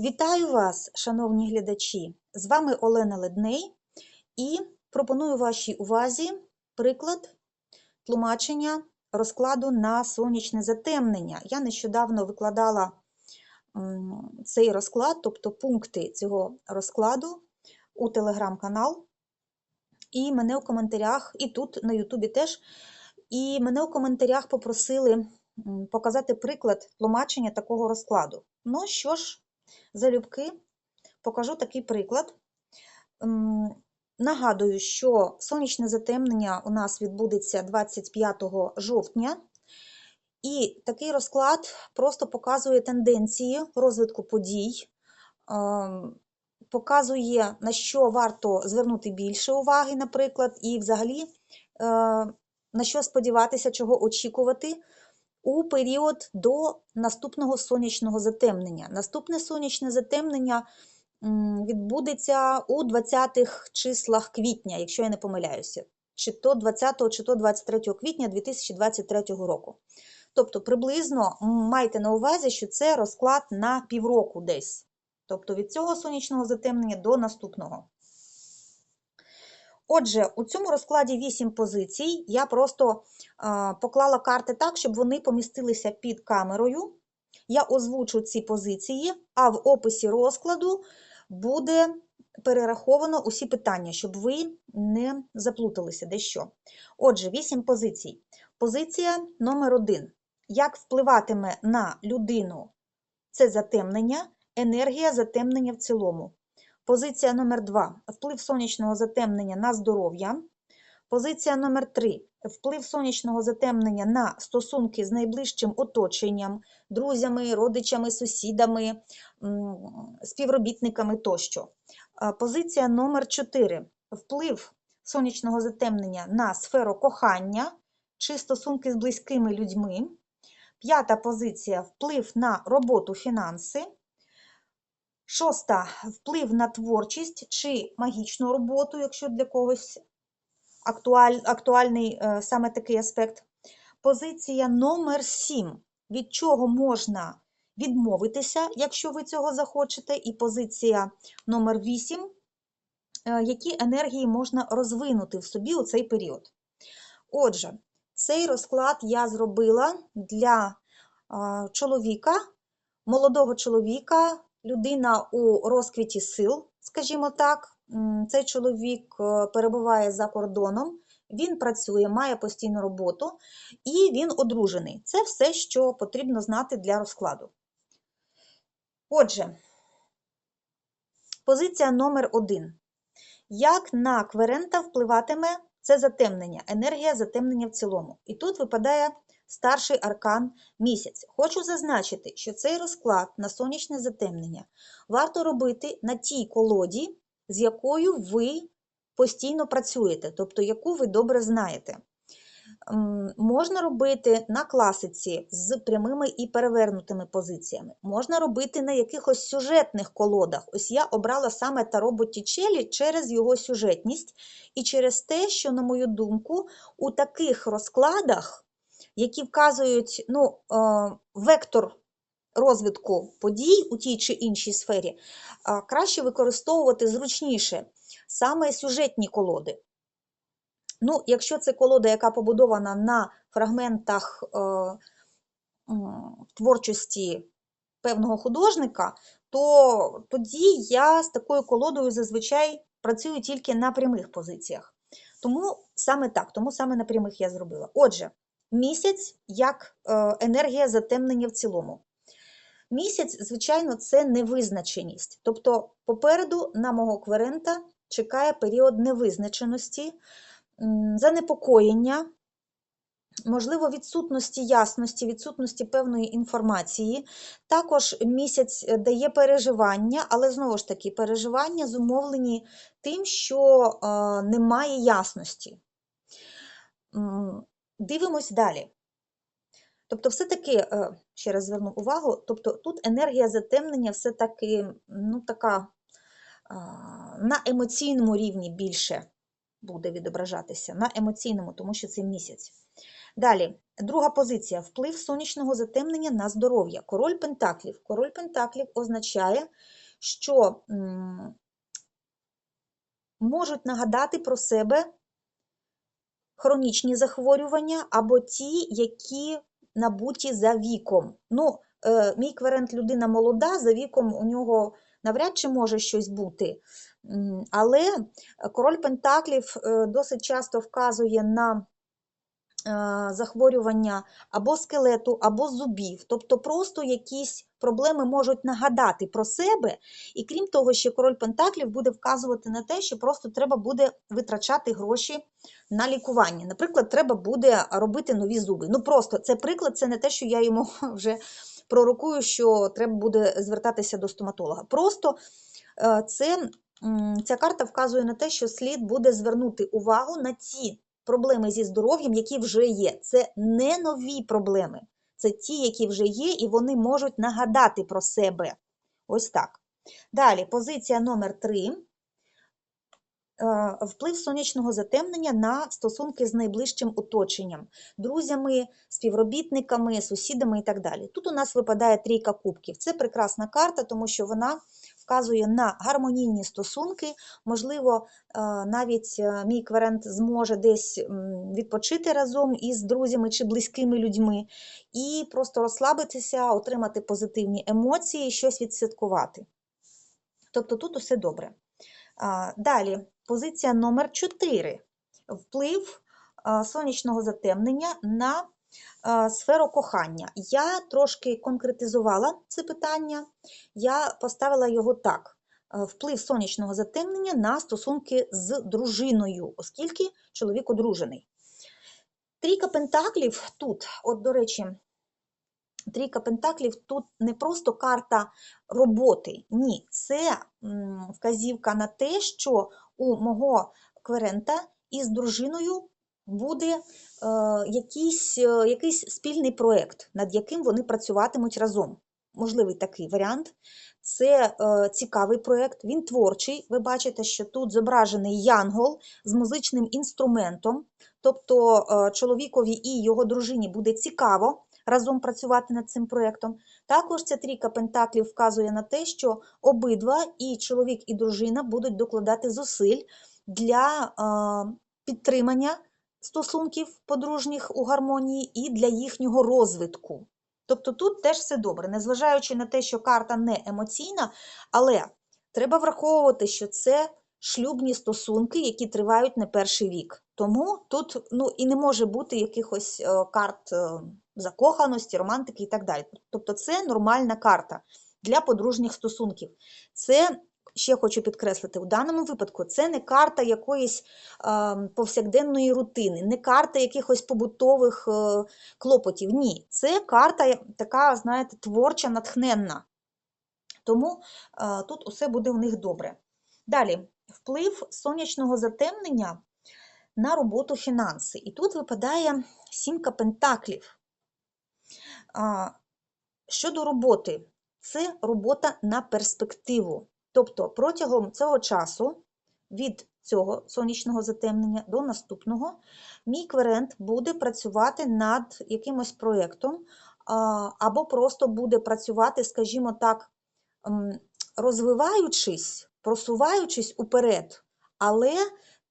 Вітаю вас, шановні глядачі! З вами Олена Ледней і пропоную вашій увазі приклад тлумачення розкладу на сонячне затемнення. Я нещодавно викладала цей розклад, тобто пункти цього розкладу у телеграм-канал. І мене у коментарях, і тут на Ютубі теж, і мене у коментарях попросили показати приклад тлумачення такого розкладу. Ну що ж, залюбки покажу такий приклад. Нагадую, що сонячне затемнення у нас відбудеться 25 жовтня, і такий розклад просто показує тенденції розвитку подій, ем, показує, на що варто звернути більше уваги, наприклад, і взагалі, е, на що сподіватися, чого очікувати у період до наступного сонячного затемнення. Наступне сонячне затемнення відбудеться у 20-х числах квітня, якщо я не помиляюся, чи то 20 чи то 23 квітня 2023 року. Тобто, приблизно майте на увазі, що це розклад на півроку десь. Тобто від цього сонячного затемнення до наступного. Отже, у цьому розкладі 8 позицій. Я просто а, поклала карти так, щоб вони помістилися під камерою. Я озвучу ці позиції, а в описі розкладу буде перераховано усі питання, щоб ви не заплуталися дещо. Отже, 8 позицій. Позиція номер 1. Як впливатиме на людину це затемнення, енергія затемнення в цілому. Позиція номер 2 вплив сонячного затемнення на здоров'я. Позиція номер 3 вплив сонячного затемнення на стосунки з найближчим оточенням, друзями, родичами, сусідами, співробітниками тощо. Позиція номер 4 вплив сонячного затемнення на сферу кохання чи стосунки з близькими людьми. П'ята позиція вплив на роботу фінанси. Шоста вплив на творчість чи магічну роботу, якщо для когось актуаль, актуальний е, саме такий аспект. Позиція номер 7. Від чого можна відмовитися, якщо ви цього захочете. І позиція номер 8. е, Які енергії можна розвинути в собі у цей період. Отже, цей розклад я зробила для чоловіка, молодого чоловіка, людина у розквіті сил, скажімо так. Цей чоловік е, перебуває за кордоном, він працює, має постійну роботу і він одружений. Це все, що потрібно знати для розкладу. Отже, позиція номер один. Як на кверента впливатиме це затемнення, енергія затемнення в цілому? І тут випадає старший аркан місяць. Хочу зазначити, що цей розклад на сонячне затемнення варто робити на тій колоді, з якою ви постійно працюєте, тобто яку ви добре знаєте. Можна робити на класиці з прямими і перевернутими позиціями. Можна робити на якихось сюжетних колодах. Ось я обрала саме Таро Боттічелі через його сюжетність і через те, що, на мою думку, у таких розкладах, які вказують ну, е, вектор розвитку подій у тій чи іншій сфері, краще використовувати зручніше саме сюжетні колоди. Ну, якщо це колода, яка побудована на фрагментах е, творчості певного художника, то тоді я з такою колодою зазвичай працюю тільки на прямих позиціях. Тому саме так, тому саме на прямих я зробила. Отже, місяць як е, енергія затемнення в цілому. Місяць, звичайно, це невизначеність. Тобто, попереду на мого кверента чекає період невизначеності, занепокоєння, можливо, відсутності ясності, відсутності певної інформації. Також місяць е, дає переживання, але знову ж таки, переживання зумовлені тим, що е, немає ясності. Дивимось далі. Тобто, все-таки, е, ще раз зверну увагу, тобто тут енергія затемнення все-таки ну, така на емоційному рівні більше буде відображатися, на емоційному, тому що це місяць. Далі, друга позиція вплив сонячного затемнення на здоров'я. Король Пентаклів. Король Пентаклів означає, що можуть нагадати про себе хронічні захворювання або ті, які набуті за віком. Ну, е, мій кверент людина молода, за віком у нього навряд чи може щось бути. Але король Пентаклів е, досить часто вказує на захворювання або скелету, або зубів. Тобто просто якісь проблеми можуть нагадати про себе. І крім того, ще король Пентаклів буде вказувати на те, що просто треба буде витрачати гроші на лікування. Наприклад, треба буде робити нові зуби. Ну просто це приклад, це не те, що я йому вже пророкую, що треба буде звертатися до стоматолога. Просто е, це, ця карта вказує на те, що слід буде звернути увагу на ті проблеми зі здоров'ям, які вже є. Це не нові проблеми, це ті, які вже є, і вони можуть нагадати про себе. Ось так. Далі, позиція номер 3. Вплив сонячного затемнення на стосунки з найближчим оточенням, друзями, співробітниками, сусідами і так далі. Тут у нас випадає трійка кубків. Це прекрасна карта, тому що вона вказує на гармонійні стосунки. Можливо, е, навіть е, мій кверент зможе десь відпочити разом із друзями чи близькими людьми, і просто розслабитися, отримати позитивні емоції, щось відсвяткувати. Тобто тут усе добре. Далі, позиція номер 4. Вплив сонячного затемнення на сферу кохання. Я трошки конкретизувала це питання, я поставила його так: вплив сонячного затемнення на стосунки з дружиною, оскільки чоловік одружений. Трійка пентаклів тут, от, до речі, Трійка Пентаклів тут не просто карта роботи, ні, це вказівка на те, що у мого кверента із дружиною буде е, якийсь, е, якийсь спільний проєкт, над яким вони працюватимуть разом. Можливий такий варіант. Це е, цікавий проєкт, він творчий. Ви бачите, що тут зображений янгол з музичним інструментом, тобто е, чоловікові і його дружині буде цікаво разом працювати над цим проєктом. Також ця трійка пентаклів вказує на те, що обидва, і чоловік, і дружина будуть докладати зусиль для е, підтримання стосунків подружніх у гармонії і для їхнього розвитку. Тобто тут теж все добре, незважаючи на те, що карта не емоційна, але треба враховувати, що це шлюбні стосунки, які тривають не перший вік. Тому тут ну, і не може бути якихось е, карт е, закоханості, романтики і так далі. Тобто це нормальна карта для подружніх стосунків. Це ще хочу підкреслити, у даному випадку це не карта якоїсь е, повсякденної рутини, не карта якихось побутових е, клопотів. Ні, це карта така, знаєте, творча, натхненна. Тому е, тут усе буде у них добре. Далі, вплив сонячного затемнення на роботу фінанси. І тут випадає сімка пентаклів. А, Щодо роботи, це робота на перспективу. Тобто протягом цього часу, від цього сонячного затемнення до наступного, мій кверент буде працювати над якимось проєктом, або просто буде працювати, скажімо так, розвиваючись, просуваючись уперед, але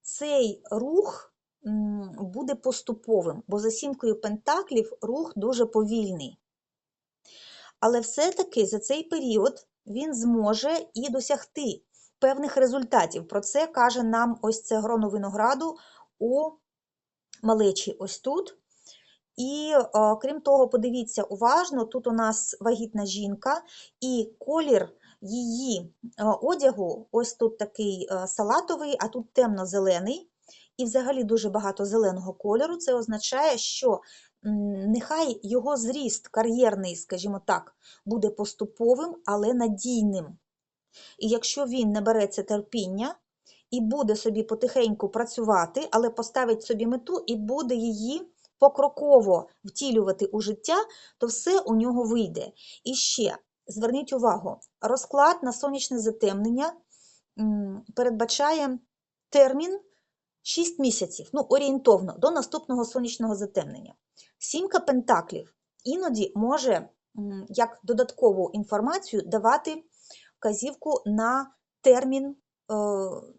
цей рух буде поступовим, бо за сімкою пентаклів рух дуже повільний. Але все-таки за цей період він зможе і досягти певних результатів. Про це каже нам ось це гроно винограду у малечі ось тут. І, крім того, подивіться уважно, тут у нас вагітна жінка, і колір її одягу ось тут такий салатовий, а тут темно-зелений і взагалі дуже багато зеленого кольору, це означає, що нехай його зріст кар'єрний, скажімо так, буде поступовим, але надійним. І якщо він набереться терпіння і буде собі потихеньку працювати, але поставить собі мету і буде її покроково втілювати у життя, то все у нього вийде. І ще зверніть увагу, розклад на сонячне затемнення передбачає термін 6 місяців, ну, орієнтовно, до наступного сонячного затемнення. Сімка пентаклів іноді може як додаткову інформацію давати вказівку на термін, е,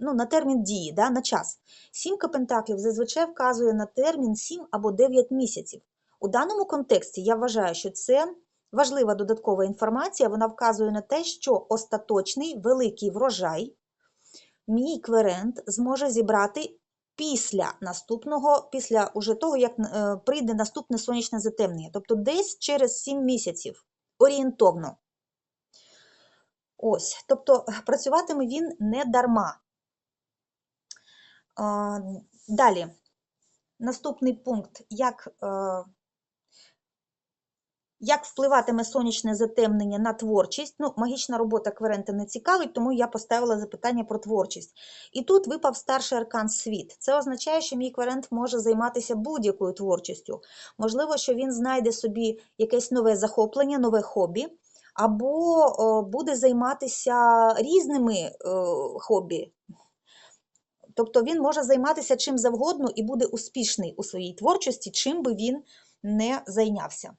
ну, на термін дії, да, на час. Сімка пентаклів зазвичай вказує на термін 7 або 9 місяців. У даному контексті я вважаю, що це важлива додаткова інформація. Вона вказує на те, що остаточний великий врожай мій кверент зможе зібрати після наступного, після уже того, як е, прийде наступне сонячне затемнення, тобто десь через 7 місяців орієнтовно. Ось, тобто працюватиме він не дарма. А, Далі, наступний пункт, як, е, як впливатиме сонячне затемнення на творчість. Ну, магічна робота кверента не цікавить, тому я поставила запитання про творчість. І тут випав старший аркан світ. Це означає, що мій кверент може займатися будь-якою творчістю. Можливо, що він знайде собі якесь нове захоплення, нове хобі, або буде займатися різними е, хобі. Тобто він може займатися чим завгодно і буде успішний у своїй творчості, чим би він не зайнявся.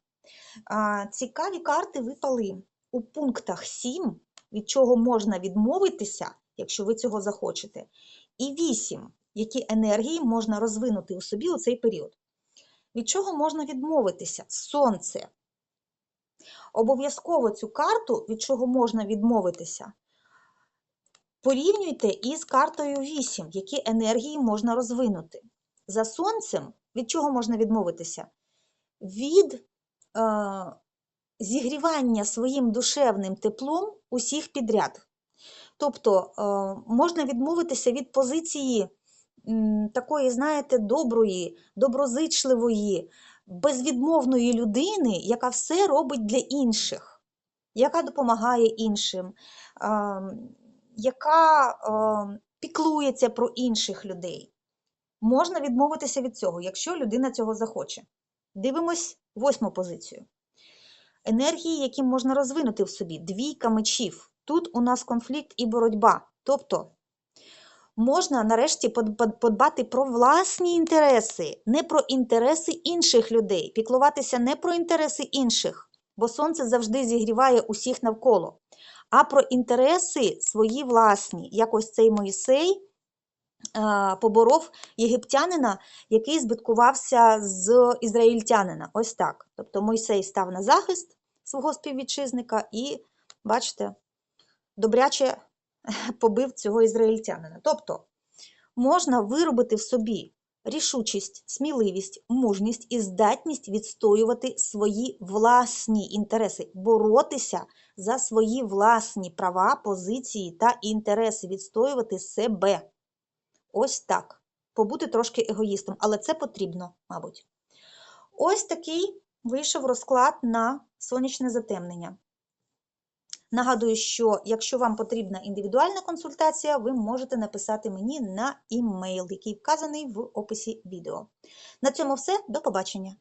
Цікаві карти випали у пунктах 7, від чого можна відмовитися, якщо ви цього захочете, і 8, які енергії можна розвинути у собі у цей період. Від чого можна відмовитися? Сонце. Обов'язково цю карту, від чого можна відмовитися, порівнюйте із картою 8, які енергії можна розвинути. За сонцем, від чого можна відмовитися? Від зігрівання своїм душевним теплом усіх підряд. Тобто можна відмовитися від позиції такої, знаєте, доброї, доброзичливої, безвідмовної людини, яка все робить для інших, яка допомагає іншим, яка піклується про інших людей. Можна відмовитися від цього, якщо людина цього захоче. Дивимось восьму позицію. Енергії, які можна розвинути в собі, двійка мечів. Тут у нас конфлікт і боротьба. Тобто можна нарешті подбати про власні інтереси, не про інтереси інших людей, піклуватися не про інтереси інших, бо сонце завжди зігріває усіх навколо, а про інтереси свої власні. Як ось цей Моїсей поборов єгиптянина, який збиткувався з ізраїльтянина. Ось так. Тобто Мойсей став на захист свого співвітчизника і, бачите, добряче побив цього ізраїльтянина. Тобто можна виробити в собі рішучість, сміливість, мужність і здатність відстоювати свої власні інтереси, боротися за свої власні права, позиції та інтереси, відстоювати себе. Ось так. Побути трошки егоїстом, але це потрібно, мабуть. Ось такий вийшов розклад на сонячне затемнення. Нагадую, що якщо вам потрібна індивідуальна консультація, ви можете написати мені на імейл, який вказаний в описі відео. На цьому все. До побачення!